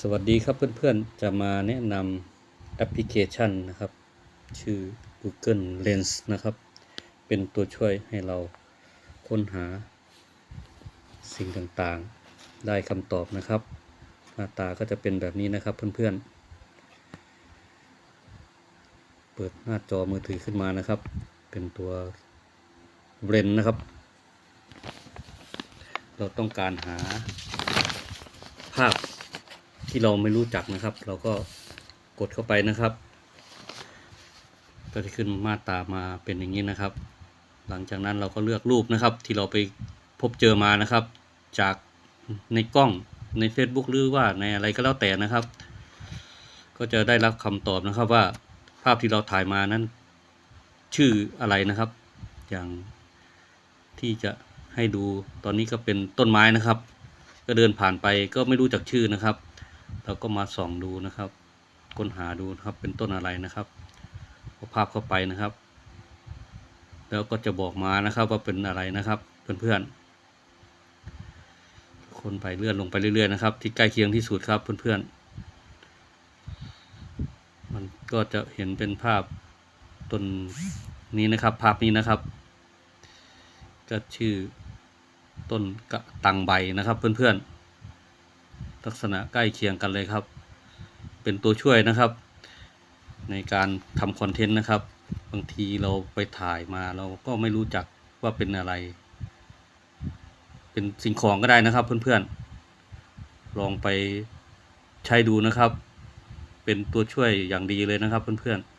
สวัสดีครับเพื่อนๆ จะมาแนะนำแอปพลิเคชันนะครับ ชื่อ Google Lens นะครับ เป็นตัวช่วยให้เราค้นหาสิ่งต่างๆ ได้คำตอบนะครับ หน้าตาก็จะเป็นแบบนี้นะครับเพื่อนๆ เปิดหน้าจอมือถือขึ้นมานะครับ เป็นตัวเรนนะครับ เราต้องการหาภาพ ที่เราไม่รู้จักนะครับ เราก็กดเข้าไปนะครับ ก็จะขึ้นมาตามาเป็นอย่างนี้นะครับ หลังจากนั้นเราก็เลือกรูปนะครับ ที่เราไปพบเจอมานะครับ จากในกล้องใน Facebook หรือว่าในอะไรก็แล้วแต่นะครับ ก็จะได้รับคำตอบนะครับว่าภาพที่เราถ่ายมานั้น ชื่ออะไรนะครับ อย่างที่จะให้ดูตอนนี้ก็เป็นต้นไม้นะครับ ก็เดินผ่านไปก็ไม่รู้จักชื่อนะครับ เราก็มาส่องดูนะครับ ค้นหาดูนะครับเป็นต้นอะไรนะครับเอภาพเข้าไปนะครับ แล้วก็จะบอกมานะครับว่าเป็นอะไรนะครับเพื่อนๆคนไปเลื่อนลงไปเรื่อยๆนะครับ ที่ใกล้เคียงที่สุดครับเพื่อนๆมันก็จะเห็นเป็นภาพต้นนี้นะครับ ภาพนี้นะครับ ก็ชื่อต้นกระตังใบนะครับเพื่อนๆ ลักษณะใกล้เคียงกันเลยครับ เป็นตัวช่วยนะครับ ในการทำคอนเทนต์นะครับ บางทีเราไปถ่ายมาเราก็ไม่รู้จักว่าเป็นอะไร เป็นสิ่งของก็ได้นะครับเพื่อนๆ ลองไปใช้ดูนะครับ เป็นตัวช่วยอย่างดีเลยนะครับเพื่อนๆ